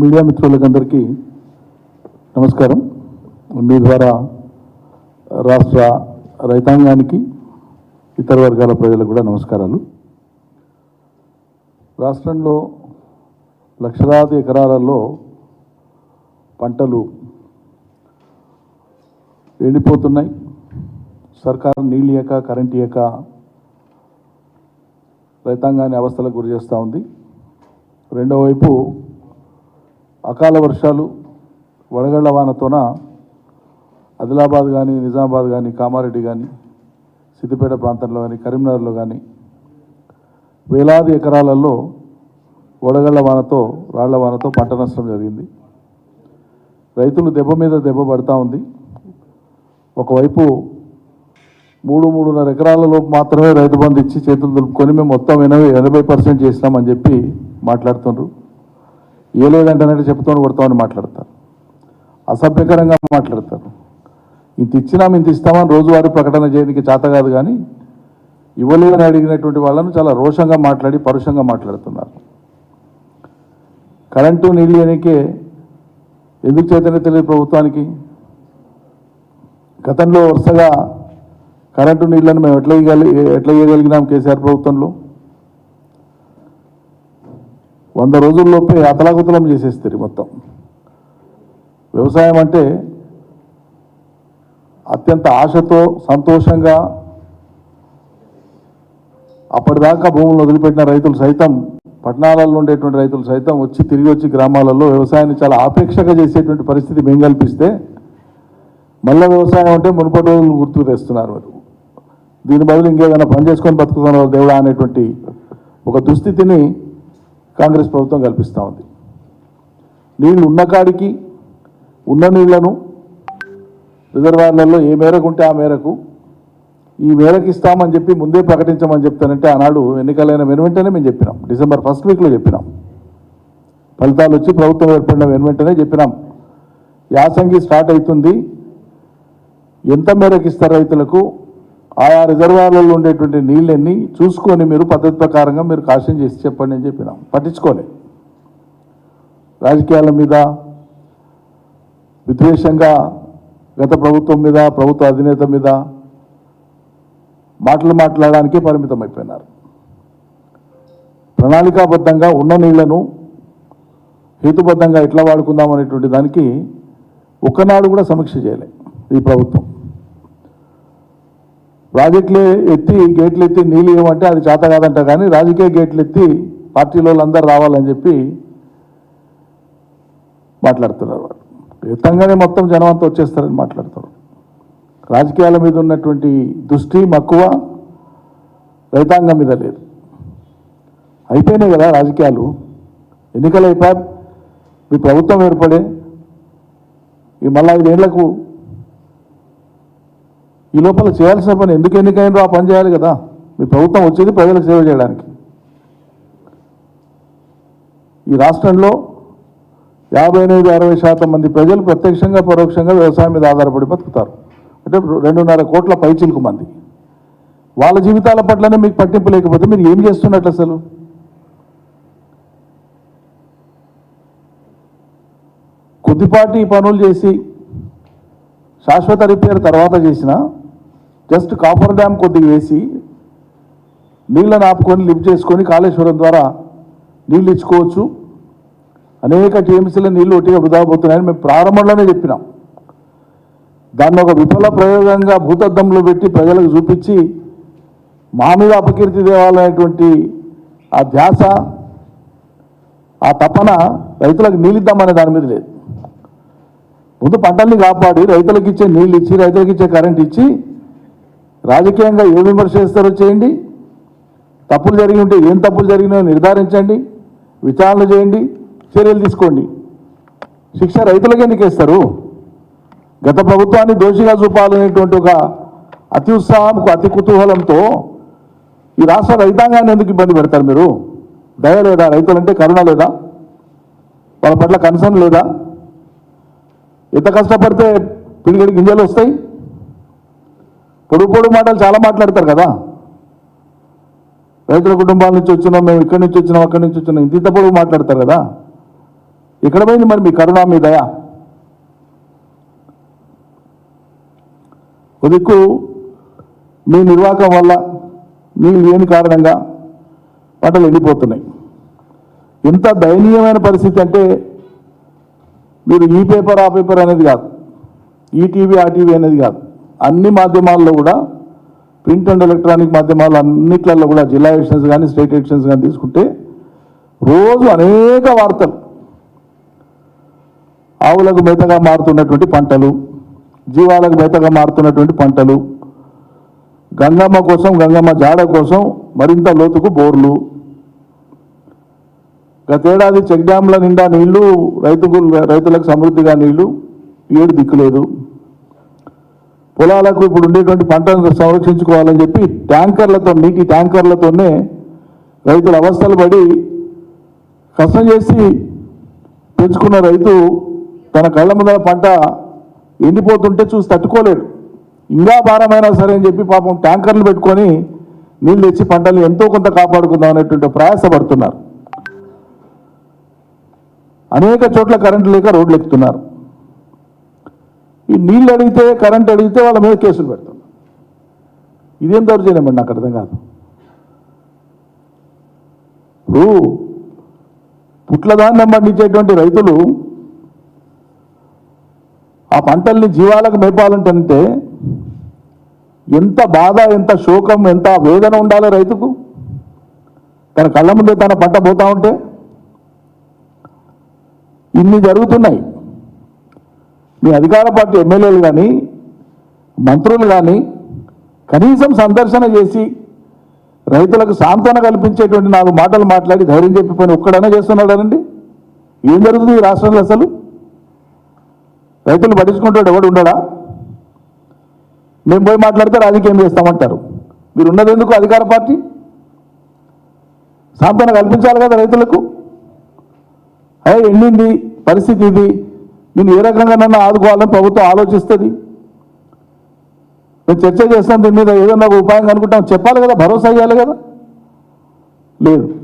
Media మిత్రులకందరికీ నమస్కారం. మీ ద్వారా రాష్ట్ర రైతాంగానికి ఇతర వర్గాల ప్రజలకు కూడా నమస్కారాలు. రాష్ట్రంలో లక్షలాది ఎకరాలలో పంటలు ఎండిపోతున్నాయి. సర్కారు నీళ్ళు ఇయ్యక కరెంట్ ఇయ్యక రైతాంగాన్ని అవస్థలకు గురి చేస్తూ ఉంది. రెండో వైపు అకాల వర్షాలు వడగళ్ళ వానతోన ఆదిలాబాద్ కానీ నిజామాబాద్ కానీ కామారెడ్డి కానీ సిద్దిపేట ప్రాంతంలో కానీ కరీంనగర్లో కానీ వేలాది ఎకరాలలో వడగళ్ళ వానతో రాళ్ళ వానతో పంట నష్టం జరిగింది. రైతులు దెబ్బ మీద దెబ్బ పడతా ఉంది. ఒకవైపు మూడు మూడున్నర ఎకరాలలో మాత్రమే రైతు బంధు ఇచ్చి చేతులు దులుపుకొని మేము మొత్తం ఎనభై ఎనభై పర్సెంట్ చేసినామని చెప్పి మాట్లాడుతున్నారు ఏ లేదంటే చెప్తాను కొడతామని మాట్లాడతారు. అసభ్యకరంగా మాట్లాడతారు. ఇంత ఇచ్చినా ఇంత ఇస్తామని రోజువారీ ప్రకటన చేయడానికి చేత కాదు కానీ ఇవ్వలేదని అడిగినటువంటి వాళ్ళను చాలా రోషంగా మాట్లాడి పరుషంగా మాట్లాడుతున్నారు. కరెంటు నీళ్ళు అనేకే ఎందుకు చేతనే తెలియదు ప్రభుత్వానికి? గతంలో వరుసగా కరెంటు నీళ్ళను మేము ఎట్లా ఇవ్వగలి ఎట్లా ఇవ్వగలిగినాం కేసీఆర్ ప్రభుత్వంలో? వంద రోజుల్లోపే అతలాకుతలం చేసేస్తారు మొత్తం. వ్యవసాయం అంటే అత్యంత ఆశతో సంతోషంగా అప్పటిదాకా భూములను వదిలిపెట్టిన రైతులు సైతం పట్టణాలలో ఉండేటువంటి రైతులు సైతం వచ్చి తిరిగి వచ్చి గ్రామాలలో వ్యవసాయాన్ని చాలా ఆపేక్షగా చేసేటువంటి పరిస్థితి మేము కల్పిస్తే మళ్ళీ వ్యవసాయం అంటే మునుపటి రోజులు గుర్తుకు తెస్తున్నారు మీరు. దీని బదులు ఇంకేదైనా పని చేసుకొని బతుకుతున్నారు దేవుడా అనేటువంటి ఒక దుస్థితిని కాంగ్రెస్ ప్రభుత్వం కల్పిస్తూ ఉంది. నీళ్ళు ఉన్న కాడికి ఉన్న నీళ్ళను రిజర్వాయర్లలో ఏ మేరకు ఉంటే ఆ మేరకు ఈ మేరకు ఇస్తామని చెప్పి ముందే ప్రకటించమని చెప్తానంటే ఆనాడు ఎన్నికలైన వెనువెంటనే మేము చెప్పినాం. డిసెంబర్ ఫస్ట్ వీక్లో చెప్పినాం. ఫలితాలు వచ్చి ప్రభుత్వం ఏర్పడిన వెనువెంటనే చెప్పినాం. యాసంగి స్టార్ట్ అవుతుంది. ఎంత మేరకు ఇస్తారు రైతులకు? ఆయా రిజర్వాయర్లలో ఉండేటువంటి నీళ్ళన్నీ చూసుకొని మీరు పద్ధతి ప్రకారంగా మీరు కాషన్ చేసి చెప్పండి అని చెప్పినాం. పట్టించుకోలే. రాజకీయాల మీద విద్వేషంగా గత ప్రభుత్వం మీద ప్రభుత్వ అధినేత మీద మాటలు మాట్లాడడానికే పరిమితం అయిపోయినారు ప్రణాళికాబద్ధంగా ఉన్న నీళ్ళను హేతుబద్ధంగా ఎట్లా వాడుకుందాం అనేటువంటి దానికి ఒక్కనాడు కూడా సమీక్ష చేయలే ఈ ప్రభుత్వం. ప్రాజెక్టులు ఎత్తి గేట్లు ఎత్తి నీళ్ళు ఇవ్వమంటే అది చేత కాదంట కానీ రాజకీయ గేట్లు ఎత్తి పార్టీలో వాళ్ళందరూ రావాలని చెప్పి మాట్లాడుతున్నారు వాళ్ళు. ఎత్తంగానే మొత్తం జనం అంతా వచ్చేస్తారని మాట్లాడతారు రాజకీయాల మీద ఉన్నటువంటి దృష్టి మక్కువ రైతాంగం మీద లేదు. అయిపోయినాయి కదా రాజకీయాలు. ఎన్నికలు అయిపోయి మీ ప్రభుత్వం ఏర్పడే ఈ మళ్ళా ఐదేళ్ళకు ఈ లోపల చేయాల్సిన పని ఎందుకు ఎన్నికైనా ఆ పని చేయాలి కదా. మీ ప్రభుత్వం వచ్చేది ప్రజలకు సేవ చేయడానికి. ఈ రాష్ట్రంలో యాభై ఎనిమిది అరవై శాతం మంది ప్రజలు ప్రత్యక్షంగా పరోక్షంగా వ్యవసాయం మీద ఆధారపడి బతుకుతారు. అంటే రెండున్నర కోట్ల పైచిలకు మంది. వాళ్ళ జీవితాల పట్లనే మీకు పట్టింపు లేకపోతే మీరు ఏం చేస్తున్నట్లు అసలు? కొద్దిపాటి పనులు చేసి శాశ్వత రిపేర్ తర్వాత చేసిన జస్ట్ కాఫర్ డ్యామ్ కొద్దిగా వేసి నీళ్ళని ఆపుకొని లిఫ్ట్ చేసుకొని కాళేశ్వరం ద్వారా నీళ్ళు ఇచ్చుకోవచ్చు. అనేక టీఎంసీల నీళ్ళు ఒట్టిగా వృధా పోతున్నాయని మేము ప్రారంభంలోనే చెప్పినాం. దాన్ని ఒక విఫల ప్రయోగంగా భూతద్దంలో పెట్టి ప్రజలకు చూపించి మా మీద అపకీర్తి తేవాలనేటువంటి ఆ ధ్యాస ఆ తపన రైతులకు నీళ్ళిద్దామనే దాని మీద లేదు. ముందు పంటల్ని కాపాడి రైతులకు ఇచ్చే నీళ్ళు ఇచ్చి రైతులకు ఇచ్చే కరెంట్ ఇచ్చి రాజకీయంగా ఏ విమర్శ చేస్తారో చేయండి. తప్పులు జరిగి ఉంటే ఏం తప్పులు జరిగినాయో నిర్ధారించండి. విచారణ చేయండి. చర్యలు తీసుకోండి. శిక్ష రైతులకు ఎందుకు ఇస్తారు గత ప్రభుత్వాన్ని దోషిగా చూపాలనేటువంటి ఒక అతి ఉత్సాహం అతి కుతూహలంతో ఈ రాష్ట్ర రైతాంగాన్ని ఎందుకు ఇబ్బంది పెడతారు మీరు? దయ లేదా? రైతులంటే కరుణ లేదా? వాళ్ళ పట్ల కన్సర్న్ లేదా? ఎంత కష్టపడితే పిడిగడి గింజలు వస్తాయి? పొడు పొడు మాటలు చాలా మాట్లాడతారు కదా. రైతుల కుటుంబాల నుంచి వచ్చినాం మేము ఇక్కడి నుంచి వచ్చినాం అక్కడి నుంచి వచ్చినాం ఇంత ఇంత పొడుగు మాట్లాడతారు కదా. ఎక్కడ పోయింది మరి మీ కరుణ మీ దయ. ఒక మీ నిర్వాహకం వల్ల నీళ్ళు లేని కారణంగా పంటలు ఎండిపోతున్నాయి. ఎంత దయనీయమైన పరిస్థితి అంటే మీరు ఈ పేపర్ ఆ పేపర్ అనేది కాదు. ఈ టీవీ ఆ టీవీ అనేది కాదు. అన్ని మాధ్యమాల్లో కూడా ప్రింట్ అండ్ ఎలక్ట్రానిక్ మాధ్యమాలు అన్నిట్లలో కూడా జిల్లా ఎడిషన్స్ కానీ స్టేట్ ఎడిషన్స్ కానీ తీసుకుంటే రోజు అనేక వార్తలు. ఆవులకు మేతగా మారుతున్నటువంటి పంటలు జీవాలకు మేతగా మారుతున్నటువంటి పంటలు గంగమ్మ కోసం గంగమ్మ జాడ కోసం మరింత లోతుకు బోర్లు. గతేడాది చెక్ డ్యాంల నిండా నీళ్ళు రైతుకు రైతులకు సమృద్ధిగా నీళ్ళు ఏడు దిక్కులేదు. పొలాలకు ఇప్పుడు ఉండేటువంటి పంటను సంరక్షించుకోవాలని చెప్పి ట్యాంకర్లతో నీటి ట్యాంకర్లతోనే రైతుల అవస్థలు పడి కష్టం చేసి పెంచుకున్న రైతు తన కళ్ళ ముందర పంట ఎండిపోతుంటే చూసి తట్టుకోలేడు. ఇంకా భారమైనా సరే అని చెప్పి పాపం ట్యాంకర్లు పెట్టుకొని నీళ్ళు తెచ్చి పంటలు ఎంతో కొంత కాపాడుకుందాం అనేటువంటి ప్రయాసపడుతున్నారు. అనేక చోట్ల కరెంటు లేక రోడ్లు ఎక్కుతున్నారు. ఈ నీళ్ళు అడిగితే కరెంట్ అడిగితే వాళ్ళ మీద కేసులు పెడుతున్నారు ఇదేం దౌర్జన్యం అండి? నాకు అర్థం కాదు. ఇప్పుడు పుట్లధాన్యం పండించేటువంటి రైతులు ఆ పంటల్ని జీవాలకు మేపాలంటే ఎంత బాధ ఎంత శోకం ఎంత వేదన ఉండాలి రైతుకు? తన కళ్ళ ముందే తన పంట పోతా ఉంటే? ఇన్ని జరుగుతున్నాయి. మీ అధికార పార్టీ ఎమ్మెల్యేలు కానీ మంత్రులు కానీ కనీసం సందర్శన చేసి రైతులకు సాంత్వన కల్పించేటువంటి నాలుగు మాటలు మాట్లాడి ధైర్యం చెప్పి పని ఒక్కడైనా చేస్తున్నాడనండి ఏం జరుగుతుంది ఈ రాష్ట్రంలో అసలు? రైతులు పట్టించుకుంటాడు ఎవడు ఉండడా? మేము పోయి మాట్లాడితే రాజకీయం చేస్తామంటారు. మీరు ఉన్నది ఎందుకు అధికార పార్టీ? సాంత్వన కల్పించాలి కదా రైతులకు? అయ్యా ఎండింది పరిస్థితి ఇది. నేను ఏ రకంగా నన్ను ఆదుకోవాలని ప్రభుత్వం ఆలోచిస్తుంది? మేము చర్చ చేస్తాం దీని మీద ఏదన్నా ఒక ఉపాయం కనుక్కుంటాం చెప్పాలి కదా భరోసా ఇవ్వాలి కదా? లేదు.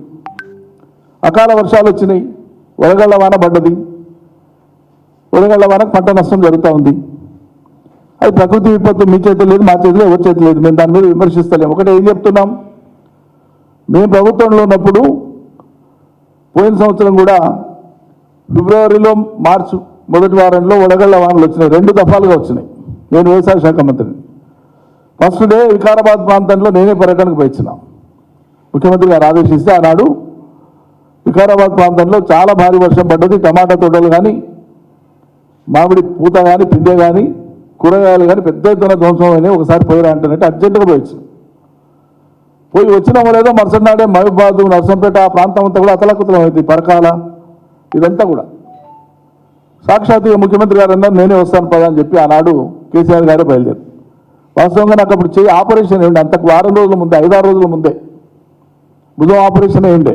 అకాల వర్షాలు వచ్చినాయి. వడగళ్ళ వాన పడ్డది. వడగళ్ళ వానకు పంట నష్టం జరుగుతూ ఉంది. అది ప్రకృతి విపత్తు మీ చేతి లేదు మా చేతిలో ఎవరి చేతి లేదు. మేము దాని మీద విమర్శిస్తలేము. ఒకటి ఏం చెప్తున్నాం? మేము ప్రభుత్వంలో ఉన్నప్పుడు పోయిన సంవత్సరం కూడా ఫిబ్రవరిలో మార్చు మొదటి వారంలో వడగళ్ళ వానలు వచ్చినాయి. రెండు దఫాలుగా వచ్చినాయి. నేను వ్యవసాయ శాఖ మంత్రిని. ఫస్ట్ డే వికారాబాద్ ప్రాంతంలో నేనే పర్యటనకు పోయించిన ముఖ్యమంత్రి గారు ఆదేశిస్తే ఆనాడు వికారాబాద్ ప్రాంతంలో చాలా భారీ వర్షం పడ్డది. టమాటా తోటలు కానీ మామిడి పూత కానీ పిందె కానీ కూరగాయలు కానీ పెద్ద ఎత్తున ధ్వంసం అయినాయి. ఒకసారి పోయిరా అంటున్నట్టు అర్జెంటుగా పోయొచ్చు పోయి వచ్చినామో లేదో మరుసటి నాడే మహిబాదు నర్సంపేట ఆ ప్రాంతం అంతా కూడా అతలకుతలం అయింది. పరకాల ఇదంతా కూడా. సాక్షాత్తుగా ముఖ్యమంత్రి గారు అన్నారు నేనే వస్తాను పదా అని చెప్పి ఆనాడు కేసీఆర్ గారు బయలుదేరు వాస్తవంగా నాకు అప్పుడు చేయి ఆపరేషన్ ఏంటి అంతకు వారం రోజుల ముందే ఐదారు రోజుల ముందే భుజం ఆపరేషన్ అయిండే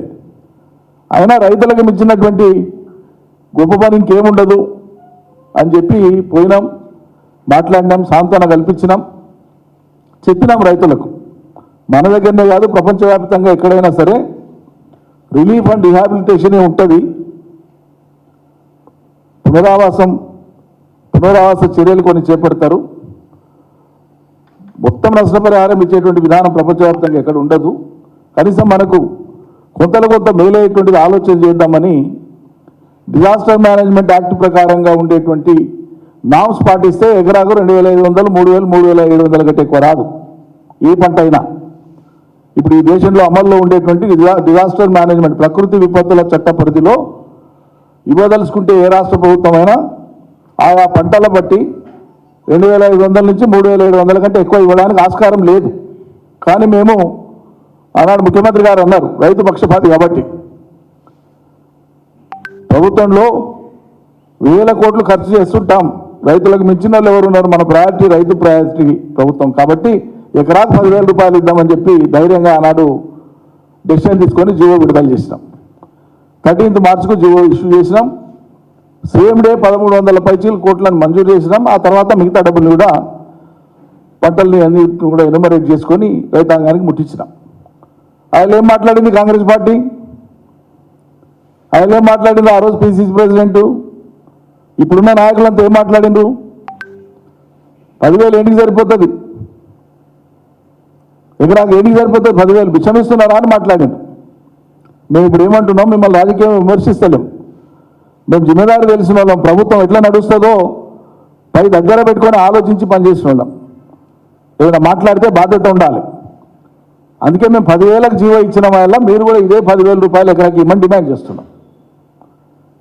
అయినా రైతులకు మించినటువంటి గొప్ప పని ఇంకేముండదు అని చెప్పి పోయినాం మాట్లాడినాం సాంత్వన కల్పించినాం చెప్పినాం రైతులకు. మన దగ్గరనే కాదు ప్రపంచవ్యాప్తంగా ఎక్కడైనా సరే రిలీఫ్ అండ్ రిహాబిలిటేషనే ఉంటుంది. పునరావాసం పునరావాస చర్యలు కొన్ని చేపడతారు. మొత్తం నష్టపరిహారం ఇచ్చేటువంటి విధానం ప్రపంచవ్యాప్తంగా ఎక్కడ ఉండదు. కనీసం మనకు కొంతలో కొంత మేలయ్యేటువంటిది ఆలోచన చేద్దామని డిజాస్టర్ మేనేజ్మెంట్ యాక్ట్ ప్రకారంగా ఉండేటువంటి నామ్స్ పాటిస్తే ఎకరాకు రెండు వేల ఐదు వందలు మూడు వేలు మూడు వేల ఏడు వందల కంటే ఎక్కువ రాదు. ఏ పంట అయినా. ఇప్పుడు ఈ దేశంలో అమల్లో ఉండేటువంటి డిజాస్టర్ మేనేజ్మెంట్ ప్రకృతి విపత్తుల చట్ట పరిధిలో ఇవ్వదలుచుకుంటే ఏ రాష్ట్ర ప్రభుత్వమైనా ఆయా పంటల బట్టి రెండు వేల ఐదు వందల నుంచి మూడు వేల ఏడు వందల కంటే ఎక్కువ ఇవ్వడానికి ఆస్కారం లేదు. కానీ మేము ఆనాడు ముఖ్యమంత్రి గారు అన్నారు రైతు పక్షపాతి కాబట్టి. ప్రభుత్వంలో వేల కోట్లు ఖర్చు చేస్తుంటాం. రైతులకు మించిన వాళ్ళు ఎవరు ఉన్నారు? మన ప్రయారిటీ రైతు ప్రయారిటీ ప్రభుత్వం. కాబట్టి ఎకరాకు పదివేల రూపాయలు ఇద్దామని చెప్పి ధైర్యంగా ఆనాడు డెసిషన్ తీసుకొని జీవో విడుదల చేసినాం. థర్టీన్త్ మార్చ్కు ఇష్యూ చేసినాం. సేమ్ డే పదమూడు వందల పైచీల కోట్లను మంజూరు చేసినాం. ఆ తర్వాత మిగతా డబ్బులు కూడా పంటల్ని అన్ని కూడా ఎనుమరేట్ చేసుకొని రైతాంగానికి ముట్టించినాం. ఆయన ఏం మాట్లాడింది కాంగ్రెస్ పార్టీ? ఆయన ఏం మాట్లాడింది ఆ రోజు పిసిసి ప్రెసిడెంట్? ఇప్పుడున్న నాయకులంతా ఏం మాట్లాడిండ్రు? పదివేలు ఎన్నికి సరిపోతుంది? ఎకరాకి ఎన్నికి సరిపోతుంది? పదివేలు విషమిస్తున్నారా అని మాట్లాడిండు మేము ఇప్పుడు ఏమంటున్నాం? మిమ్మల్ని రాజకీయం విమర్శిస్తలేం. మేము జిమ్మేదారు తెలిసిన వాళ్ళం. ప్రభుత్వం ఎట్లా నడుస్తుందో పై దగ్గర పెట్టుకొని ఆలోచించి పనిచేసిన వాళ్ళం. ఏదైనా మాట్లాడితే బాధ్యత ఉండాలి. అందుకే మేము పదివేలకు జీవో ఇచ్చిన వల్ల మీరు కూడా ఇదే పదివేల రూపాయలు ఎకరాకి ఇమ్మని డిమాండ్ చేస్తున్నాం.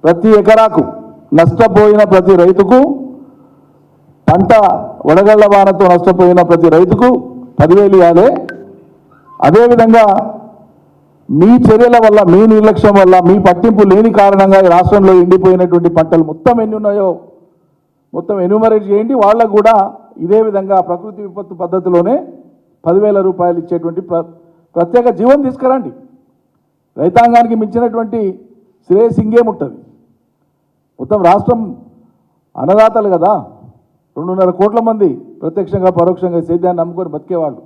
ప్రతి ఎకరాకు నష్టపోయిన ప్రతి రైతుకు పంట వడగళ్ళ వానతో నష్టపోయిన ప్రతి రైతుకు పదివేలు ఇవ్వాలి. అదేవిధంగా మీ చర్యల వల్ల మీ నిర్లక్ష్యం వల్ల మీ పట్టింపు లేని కారణంగా ఈ రాష్ట్రంలో ఎండిపోయినటువంటి పంటలు మొత్తం ఎన్ని ఉన్నాయో మొత్తం ఎన్యూమరేట్ చేయండి. వాళ్ళకు కూడా ఇదే విధంగా ప్రకృతి విపత్తు పద్ధతిలోనే పదివేల రూపాయలు ఇచ్చేటువంటి ప్ర ప్రత్యేక జీవం తీసుకురండి. రైతాంగానికి మించినటువంటి శ్రేయస్ ఇంకేముంటుంది మొత్తం రాష్ట్రం అన్నదాతలు కదా. రెండున్నర కోట్ల మంది ప్రత్యక్షంగా పరోక్షంగా సేద్యాన్ని నమ్ముకొని బతికేవాళ్ళు.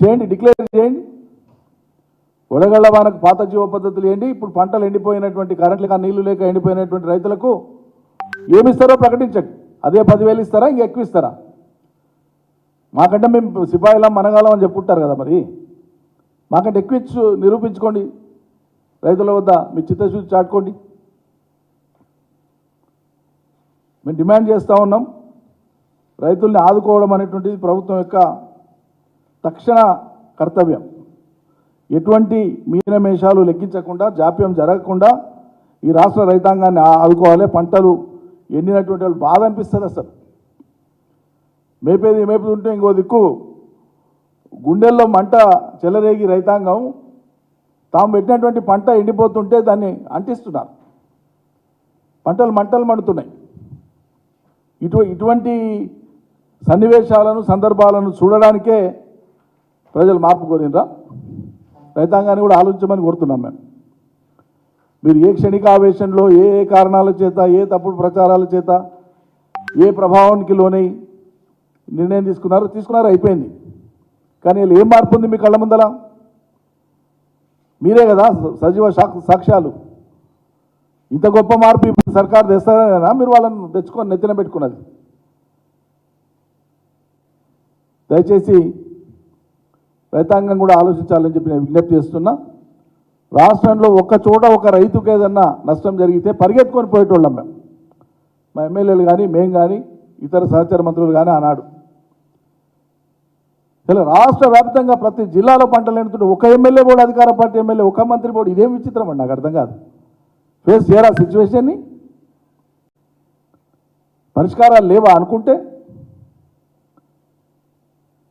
చేయండి డిక్లేర్ చేయండి. వడగళ్ళ వానకు పాత జీవ పద్ధతులు ఏంటి? ఇప్పుడు పంటలు ఎండిపోయినటువంటి కరెంట్లు కానీ నీళ్ళు లేక ఎండిపోయినటువంటి రైతులకు ఏమిస్తారో ప్రకటించండి. అదే పదివేలు ఇస్తారా? ఇంకా ఎక్కువ ఇస్తారా? మాకంటే మేము సిపాయిలం మనగాలం అని చెప్పుకుంటారు కదా మరి. మాకంటే ఎక్కువ ఇచ్చు నిరూపించుకోండి. రైతుల వద్ద మీ చిత్తశుద్ధి చాటుకోండి. మేము డిమాండ్ చేస్తూ ఉన్నాం. రైతుల్ని ఆదుకోవడం అనేటువంటిది ప్రభుత్వం యొక్క తక్షణ కర్తవ్యం. ఎటువంటి మీనమేషాలు లెక్కించకుండా జాప్యం జరగకుండా ఈ రాష్ట్ర రైతాంగాన్ని ఆదుకోవాలి. పంటలు ఎండినటువంటి వాళ్ళు బాధ అనిపిస్తుంది అసలు. మేపేది మేపుతుంటే ఇంకో దిక్కు గుండెల్లో మంట చెలరేగి రైతాంగం తాము పెట్టినటువంటి పంట ఎండిపోతుంటే దాన్ని అంటిస్తున్నారు. పంటలు మంటలు మండుతున్నాయి. ఇటు ఇటువంటి సన్నివేశాలను సందర్భాలను చూడడానికే ప్రజలు మార్పు కోరినరా? రైతాంగాన్ని కూడా ఆలోచించమని కోరుతున్నాం మేము. మీరు ఏ క్షణికావేశంలో ఏ ఏ కారణాల చేత ఏ తప్పుడు ప్రచారాల చేత ఏ ప్రభావానికి లోనై నిర్ణయం తీసుకున్నారో తీసుకున్నారో అయిపోయింది. కానీ వీళ్ళు ఏం మార్పు ఉంది మీ కళ్ళ ముందల? మీరే కదా సజీవ సాక్ష్యాలు. ఇంత గొప్ప మార్పు ఇప్పుడు సర్కారు తెస్తారనేనా? మీరు వాళ్ళని తెచ్చుకొని నెత్తిన పెట్టుకున్నది. దయచేసి రైతాంగం కూడా ఆలోచించాలని చెప్పి నేను విజ్ఞప్తి చేస్తున్నా. రాష్ట్రంలో ఒక్క చోట ఒక రైతుకు ఏదన్నా నష్టం జరిగితే పరిగెత్తుకొని పోయేటోళ్ళం మేము. మా ఎమ్మెల్యేలు కానీ మేము కానీ ఇతర సహచర మంత్రులు కానీ ఆనాడు. ఇలా రాష్ట్ర వ్యాప్తంగా ప్రతి జిల్లాలో పంటలు ఎండుతుంటే ఒక ఎమ్మెల్యే బోర్డు అధికార పార్టీ ఎమ్మెల్యే ఒక మంత్రి బోర్డు ఇదేం విచిత్రం అండి నాకు అర్థం కాదు. ఫేస్ చేయరా సిచ్యువేషన్ని పరిష్కారాలు లేవా అనుకుంటే?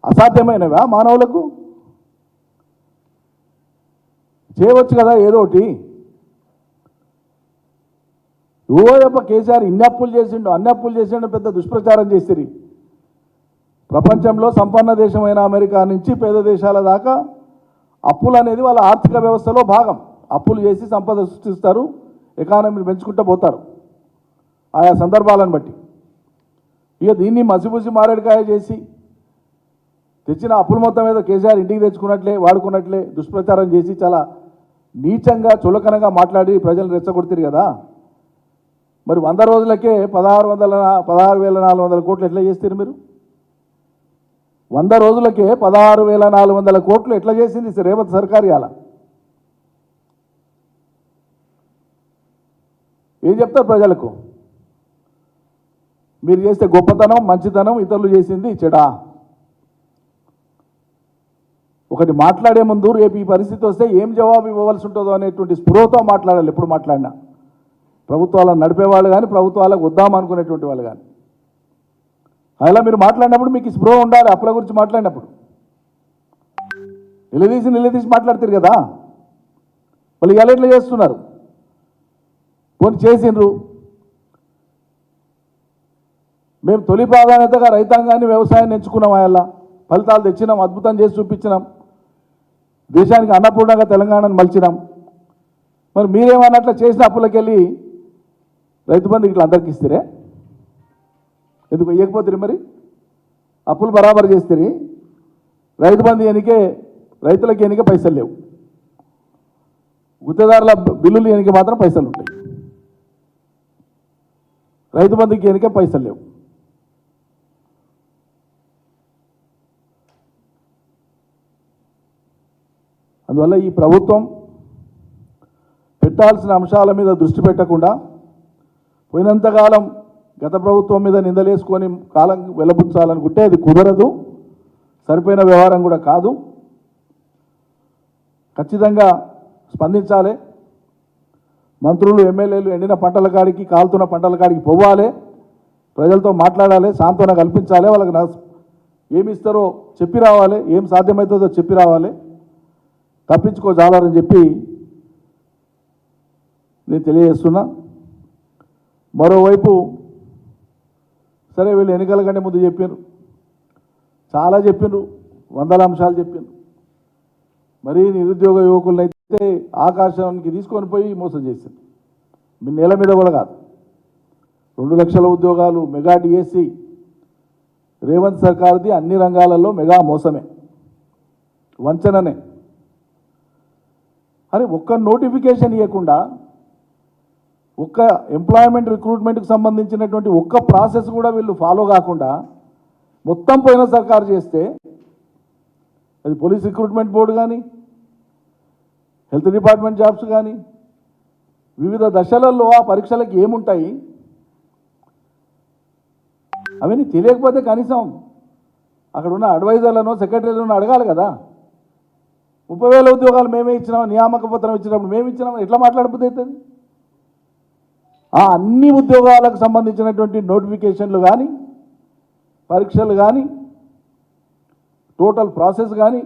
అసాధ్యమైనవా మానవులకు? చేయవచ్చు కదా ఏదో ఒకటి. ఓ కేసీఆర్ ఇన్ని అప్పులు చేసిండు అన్ని అప్పులు చేసిండు పెద్ద దుష్ప్రచారం చేసిరి ప్రపంచంలో సంపన్న దేశమైన అమెరికా నుంచి పేద దేశాల దాకా అప్పులు అనేది వాళ్ళ ఆర్థిక వ్యవస్థలో భాగం. అప్పులు చేసి సంపద సృష్టిస్తారు ఎకానమీని పెంచుకుంటూ పోతారు. ఆయా సందర్భాలను బట్టి. ఇక దీన్ని మసిపూసి మారేడుకాయ చేసి తెచ్చిన అప్పుల మొత్తం ఏదో కేసీఆర్ ఇంటికి తెచ్చుకున్నట్లే వాడుకున్నట్లే దుష్ప్రచారం చేసి చాలా నీచంగా చులకనగా మాట్లాడి ప్రజలు రెచ్చగొడుతారు కదా? మరి వంద రోజులకే పదహారు వందల పదహారు వేల నాలుగు వందల కోట్లు ఎట్లా చేస్తారు మీరు? వంద రోజులకే పదహారు వేల నాలుగు వందల కోట్లు ఎట్లా చేసింది రేవంత్ సర్కార్ ఇలా ఏం చెప్తారు ప్రజలకు? మీరు చేస్తే గొప్పతనం మంచితనం ఇతరులు చేసింది చెడా. ఒకటి మాట్లాడే ముందు రేపు ఈ పరిస్థితి వస్తే ఏం జవాబు ఇవ్వవలసి ఉంటుందో అనేటువంటి స్పృహతో మాట్లాడాలి ఎప్పుడు మాట్లాడినా. ప్రభుత్వాలను నడిపేవాళ్ళు కానీ ప్రభుత్వాలకు వద్దాం అనుకునేటువంటి వాళ్ళు కానీ అలా మీరు మాట్లాడినప్పుడు మీకు స్పృహ ఉండాలి అప్పుల గురించి మాట్లాడినప్పుడు. నిలదీసి నిలదీసి మాట్లాడతారు కదా. వాళ్ళు ఇలా ఇట్లా చేస్తున్నారు? పోనీ చేసిండ్రు. మేము తొలి ప్రాధాన్యతగా రైతాంగాన్ని వ్యవసాయాన్ని ఎంచుకున్నాం అలా ఫలితాలు తెచ్చినాం అద్భుతం చేసి చూపించినాం. దేశానికి అన్నపూర్ణంగా తెలంగాణను మలిచినాం. మరి మీరేమన్నట్లు చేసిన అప్పులకెళ్ళి రైతు బంధు ఇట్లా అందరికి ఇస్తారే ఎందుకు ఇవ్వకపోతే మరి? అప్పులు బరాబర్ చేస్తే రైతు బంధు ఎనికే రైతులకి ఎనికే పైసలు లేవు. గుత్తేదారుల బిల్లులు ఎనికి మాత్రం పైసలు ఉంటాయి. రైతు బంధుకి ఎనికే పైసలు లేవు. అందువల్ల ఈ ప్రభుత్వం పెట్టాల్సిన అంశాల మీద దృష్టి పెట్టకుండా పోయినంతకాలం గత ప్రభుత్వం మీద నిందలేసుకొని కాలం వెలబుచ్చాలనుకుంటే అది కుదరదు. సరిపోయిన వ్యవహారం కూడా కాదు. ఖచ్చితంగా స్పందించాలి. మంత్రులు ఎమ్మెల్యేలు ఎండిన పంటల కాడికి కాలుతున్న పంటల కాడికి పోవాలి. ప్రజలతో మాట్లాడాలి సాంత్వన కల్పించాలి. వాళ్ళకి నా ఏమి ఇస్తారో చెప్పి రావాలి. ఏం సాధ్యమవుతుందో చెప్పి రావాలి. తప్పించుకోజాలని చెప్పి నేను తెలియజేస్తున్నా. మరోవైపు సరే వీళ్ళు ఎన్నికల కంటే ముందు చెప్పారు చాలా చెప్పిండ్రు వందల అంశాలు చెప్పిండ్రు మరీ నిరుద్యోగ యువకులను అయితే ఆకాశానికి తీసుకొని పోయి మోసం చేసింది. మీ నేల మీద కూడా కాదు. రెండు లక్షల ఉద్యోగాలు మెగా డిఎస్సి రేవంత్ సర్కార్ది అన్ని రంగాలలో మెగా మోసమే. వంచననే. అరే ఒక్క నోటిఫికేషన్ ఇవ్వకుండా ఒక్క ఎంప్లాయ్మెంట్ రిక్రూట్మెంట్కి సంబంధించినటువంటి ఒక్క ప్రాసెస్ కూడా వీళ్ళు ఫాలో కాకుండా మొత్తం పోయిన సర్కారు చేస్తే అది పోలీస్ రిక్రూట్మెంట్ బోర్డు కానీ హెల్త్ డిపార్ట్మెంట్ జాబ్స్ కానీ వివిధ దశలలో ఆ పరీక్షలకు ఏముంటాయి? అవన్నీ తెలియకపోతే కనీసం అక్కడ ఉన్న అడ్వైజర్లను సెక్రటరీలను అడగాలి కదా. ముప్పై వేల ఉద్యోగాలు మేమే ఇచ్చినాం నియామక పత్రం ఇచ్చినప్పుడు మేము ఇచ్చినాం ఎట్లా మాట్లాడబుద్ధి అవుతుంది? ఆ అన్ని ఉద్యోగాలకు సంబంధించినటువంటి నోటిఫికేషన్లు కానీ పరీక్షలు కానీ టోటల్ ప్రాసెస్ కానీ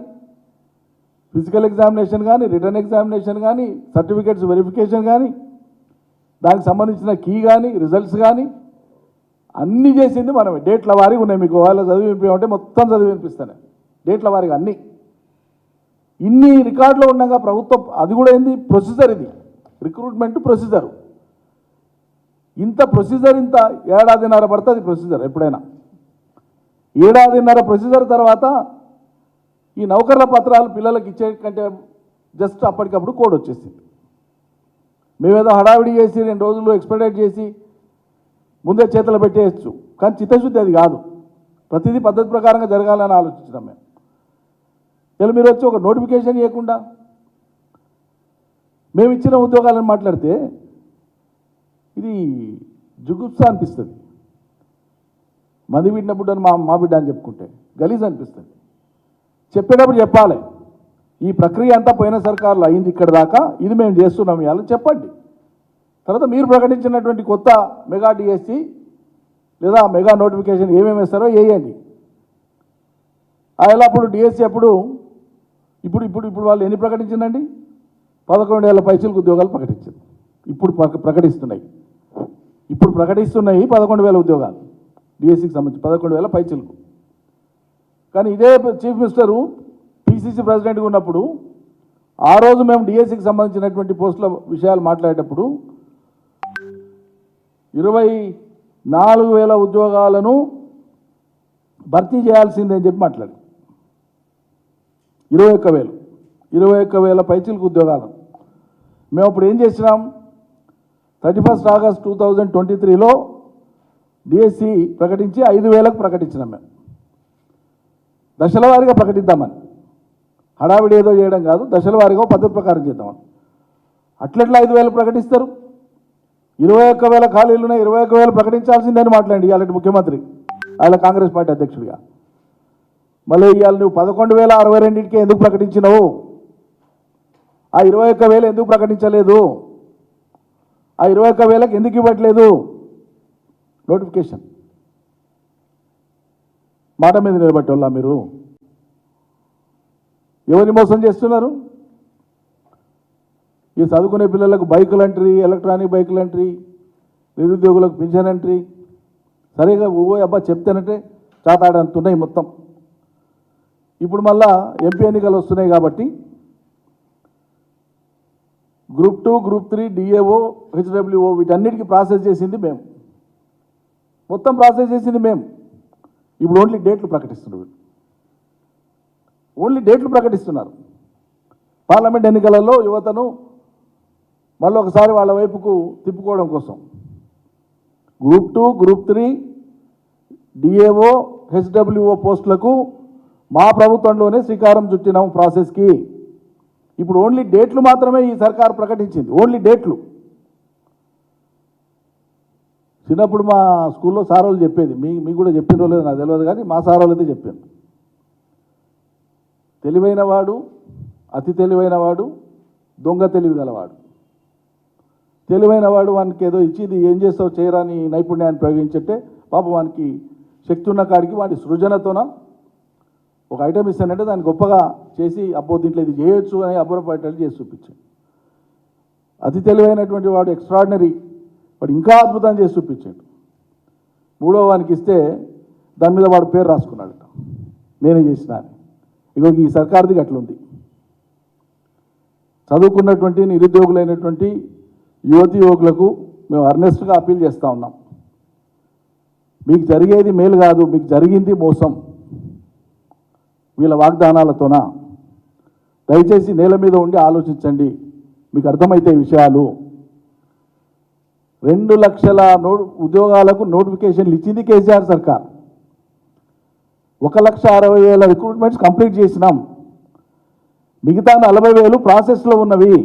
ఫిజికల్ ఎగ్జామినేషన్ కానీ రిటర్న్ ఎగ్జామినేషన్ కానీ సర్టిఫికేట్స్ వెరిఫికేషన్ కానీ దానికి సంబంధించిన కీ కానీ రిజల్ట్స్ కానీ అన్నీ చేసింది మనమే. డేట్ల వారీగా ఉన్నాయి మీకు. వాళ్ళ చదివి వినిపించమంటే మొత్తం చదివి వినిపిస్తాను. డేట్ల వారిగా అన్నీ. ఇన్ని రికార్డులో ఉండగా ప్రభుత్వం అది కూడా ఏంది? ప్రొసీజర్ ఇది. రిక్రూట్మెంట్ ప్రొసీజర్ ఇంత ప్రొసీజర్ ఇంత ఏడాదిన్నర పడుతుంది ప్రొసీజర్ ఎప్పుడైనా. ఏడాదిన్నర ప్రొసీజర్ తర్వాత ఈ నౌకర్ల పత్రాలు పిల్లలకి ఇచ్చే కంటే జస్ట్ అప్పటికప్పుడు కోడ్ వచ్చేసింది. మేమేదో హడావిడి చేసి రెండు రోజులు ఎక్స్పెక్టేట్ చేసి ముందే చేతులు పెట్టేయచ్చు. కానీ చిత్తశుద్ధి అది కాదు. ప్రతిదీ పద్ధతి ప్రకారంగా జరగాలని ఆలోచించినాం మేము. ఇలా మీరు వచ్చి ఒక నోటిఫికేషన్ ఇవ్వకుండా మేము ఇచ్చిన ఉద్యోగాలను మాట్లాడితే ఇది జుగుప్స అనిపిస్తుంది. మంది బిడ్డ అని మా మా బిడ్డ అని చెప్పుకుంటే గలీజ్ అనిపిస్తుంది. చెప్పేటప్పుడు చెప్పాలి. ఈ ప్రక్రియ అంతా పోయిన సర్కారులో అయింది ఇక్కడ దాకా ఇది మేము చేస్తున్నాం ఇవాళ చెప్పండి. తర్వాత మీరు ప్రకటించినటువంటి కొత్త మెగా డిఎస్సి లేదా మెగా నోటిఫికేషన్ ఏమేమి ఇస్తారో వేయండి అలా అప్పుడు డిఎస్సి అప్పుడు ఇప్పుడు ఇప్పుడు ఇప్పుడు వాళ్ళు ఎన్ని ప్రకటించిందండి? పదకొండు వేల పైసలకు ఉద్యోగాలు ప్రకటించింది. ఇప్పుడు ప్రక- ప్రకటిస్తున్నాయి. ఇప్పుడు ప్రకటిస్తున్నాయి పదకొండు వేల ఉద్యోగాలు. డిఎస్సికి సంబంధించి పదకొండు వేల పైచలకు. కానీ ఇదే చీఫ్ మినిస్టరు పిసిసి ప్రెసిడెంట్గా ఉన్నప్పుడు ఆ రోజు మేము డిఎస్సికి సంబంధించినటువంటి పోస్టుల విషయాలు మాట్లాడేటప్పుడు ఇరవై నాలుగు వేల ఉద్యోగాలను భర్తీ చేయాల్సిందే చెప్పి మాట్లాడి ఇరవై ఒక్క వేలు. ఇరవై ఒక్క వేల పైచీలకు ఉద్యోగాలు. మేము అప్పుడు ఏం చేసినాం? Thirty first August two thousand twenty త్రీలో డిఎస్సి ప్రకటించి ఐదు వేలకు ప్రకటించినాం మేము. దశల వారీగా ప్రకటిద్దామని. హడావిడి ఏదో చేయడం కాదు దశల వారీగా పద్ధతి ప్రకారం చేద్దామని. అట్లెట్లా ఐదు వేలు ప్రకటిస్తారు? ఇరవై ఒక్క వేల ఖాళీలున్నాయి ఇరవై ఒక్క వేలు ప్రకటించాల్సిందని మాట్లాడి అలాంటి ముఖ్యమంత్రి ఆయన కాంగ్రెస్ పార్టీ అధ్యక్షుడిగా. మళ్ళీ ఇవాళ నువ్వు పదకొండు వేల అరవై రెండింటికి ఎందుకు ప్రకటించినావు? ఆ ఇరవై ఒక్క వేలు ఎందుకు ప్రకటించలేదు? ఆ ఇరవై ఒక్క వేలకు ఎందుకు ఇవ్వట్లేదు? నోటిఫికేషన్ మాట మీద నిలబట్టేలా మీరు? ఎవరిని మోసం చేస్తున్నారు? ఈ చదువుకునే పిల్లలకు బైకులు ఎంట్రీ ఎలక్ట్రానిక్ బైకులు ఎంట్రీ నిరుద్యోగులకు పింఛన్ ఎంట్రీ సరిగా ఓ అబ్బా చెప్తేనంటే చాతాడంతున్నాయి మొత్తం. ఇప్పుడు మళ్ళా ఎంపీ ఎన్నికలు వస్తున్నాయి కాబట్టి group two group three DAO HWO వీటన్నిటికీ ప్రాసెస్ చేసింది మేము మొత్తం ప్రాసెస్ చేసింది మేము ఇప్పుడు ఓన్లీ డేట్లు ప్రకటిస్తున్నారు ఓన్లీ డేట్లు ప్రకటిస్తున్నారు. పార్లమెంట్ ఎన్నికలలో యువతను మళ్ళీ ఒకసారి వాళ్ళ వైపుకు తిప్పుకోవడం కోసం. Group two group three DAO HWO పోస్టులకు మా ప్రభుత్వంలోనే శ్రీకారం చుట్టినాము ప్రాసెస్కి. ఇప్పుడు ఓన్లీ డేట్లు మాత్రమే ఈ సర్కార్ ప్రకటించింది. ఓన్లీ డేట్లు. చిన్నప్పుడు మా స్కూల్లో సార్ వాళ్ళు చెప్పేది. మీ మీకు కూడా చెప్పినో లేదు నాకు తెలియదు కానీ మా సార్ వాళ్ళు అయితే చెప్పాను తెలివైన వాడు అతి తెలివైన వాడు దొంగ తెలివి గలవాడు. తెలివైన వాడు వానికి ఏదో ఇచ్చి ఇది ఏం చేస్తావు చేయరాని నైపుణ్యాన్ని ప్రయోగించట్టే పాప వానికి శక్తి ఉన్న కాడికి వాటి సృజనతోన ఒక ఐటమ్ ఇస్తానంటే దాన్ని గొప్పగా చేసి అబ్బో దీంట్లో ఇది చేయొచ్చు అని అబ్బురపడేటట్టు చేసి చూపించాడు. అతి తెలివైనటువంటి వాడు ఎక్స్ట్రాడినరీ వాడు ఇంకా అద్భుతం చేసి చూపించాడు. మూడో వానికి ఇస్తే దాని మీద వాడు పేరు రాసుకున్నాడట. నేనే చేసిన ఇగో ఈ సర్కార్ది అట్లుంది చదువుకున్నటువంటి నిరుద్యోగులైనటువంటి యువతి యువకులకు మేము అర్నెస్ట్గా అప్పీల్ చేస్తూ ఉన్నాం. మీకు జరిగేది మేలు కాదు మీకు జరిగింది మోసం. వీళ్ళ వాగ్దానాలతోన? దయచేసి నేల మీద ఉండి ఆలోచించండి. మీకు అర్థమైతే విషయాలు. రెండు లక్షల నో ఉద్యోగాలకు నోటిఫికేషన్లు ఇచ్చింది కేసీఆర్ సర్కార్. ఒక లక్ష అరవై వేల రిక్రూట్మెంట్స్ కంప్లీట్ చేసినాం. మిగతా నలభై వేలు ప్రాసెస్లో ఉన్నవి.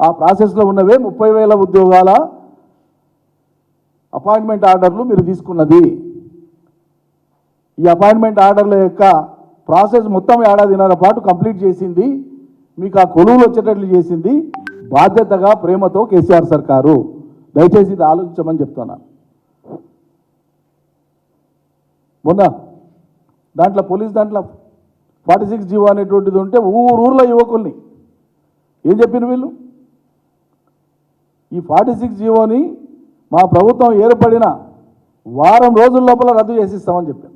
ఆ ప్రాసెస్లో ఉన్నవే ముప్పై వేల ఉద్యోగాల అపాయింట్మెంట్ ఆర్డర్లు మీరు తీసుకున్నది. ఈ అపాయింట్మెంట్ ఆర్డర్ల యొక్క ప్రాసెస్ మొత్తం ఏడాదిన్నర పాటు కంప్లీట్ చేసింది. మీకు ఆ కొలువులు వచ్చేటట్లు చేసింది బాధ్యతగా ప్రేమతో కేసీఆర్ సర్కారు. దయచేసి ఇది ఆలోచించమని చెప్తున్నాను మొన్న దాంట్లో పోలీస్ దాంట్లో ఫార్టీ సిక్స్ జీవో అనేటువంటిది ఉంటే ఊరు ఊర్లో యువకుల్ని ఏం చెప్పిన వీళ్ళు? ఈ ఫార్టీ సిక్స్ జీవోని మా ప్రభుత్వం ఏర్పడిన వారం రోజుల లోపల రద్దు చేసిస్తామని చెప్పాను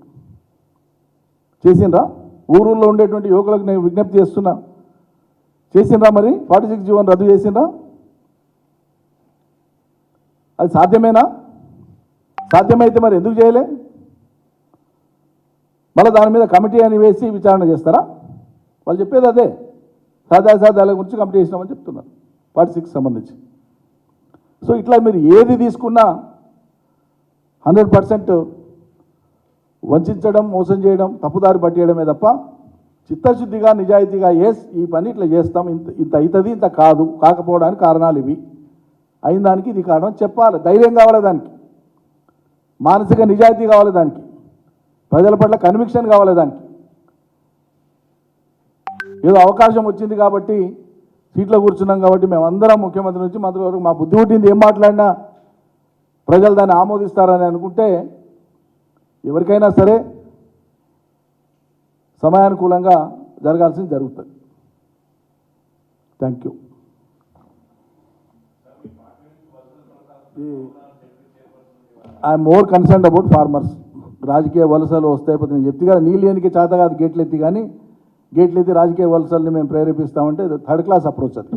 చేసిండ్రా? ఊరూళ్ళో ఉండేటువంటి యువకులకు నేను విజ్ఞప్తి చేస్తున్నా. చేసిండ్రా మరి? ఫార్టీ సిక్స్ జీవన్ రద్దు చేసిండ్రా? అది సాధ్యమేనా? సాధ్యమైతే మరి ఎందుకు చేయలే? మళ్ళీ దాని మీద కమిటీ అని వేసి విచారణ చేస్తారా? వాళ్ళు చెప్పేది అదే. సాదా సాధాల గురించి కమిటీ చేసినామని చెప్తున్నారు. ఫార్టీ సిక్స్ సంబంధించి. సో ఇట్లా మీరు ఏది తీసుకున్నా హండ్రెడ్ పర్సెంట్ వంచడం మోసం చేయడం తప్పుదారి పట్టేయడమే తప్ప చిత్తశుద్ధిగా నిజాయితీగా ఎస్ ఈ పని ఇట్లా చేస్తాం ఇంత ఇంత అవుతుంది ఇంత కాదు కాకపోవడానికి కారణాలు ఇవి. అయిన దానికి ఇది కారణం చెప్పాలి. ధైర్యం కావాలి దానికి. మానసిక నిజాయితీ కావాలి దానికి. ప్రజల పట్ల కన్విక్షన్ కావాలి దానికి. ఏదో అవకాశం వచ్చింది కాబట్టి సీట్లో కూర్చున్నాం కాబట్టి మేమందరం ముఖ్యమంత్రి నుంచి మంత్రి వరకు మా బుద్ధి పుట్టింది ఏం మాట్లాడినా ప్రజలు దాన్ని ఆమోదిస్తారని అనుకుంటే ఎవరికైనా సరే సమయానుకూలంగా జరగాల్సింది జరుగుతుంది. Thank you I'm more concern about farmers రాజకీయ వలసలు వస్తాయి పోతే నేను చెప్తే కదా నీళ్ళు ఎనికి చేత కాదు గేట్లు ఎత్తి కానీ గేట్లు ఎత్తి రాజకీయ వలసల్ని మేము ప్రేరేపిస్తామంటే థర్డ్ క్లాస్ అప్రోచ్ అది.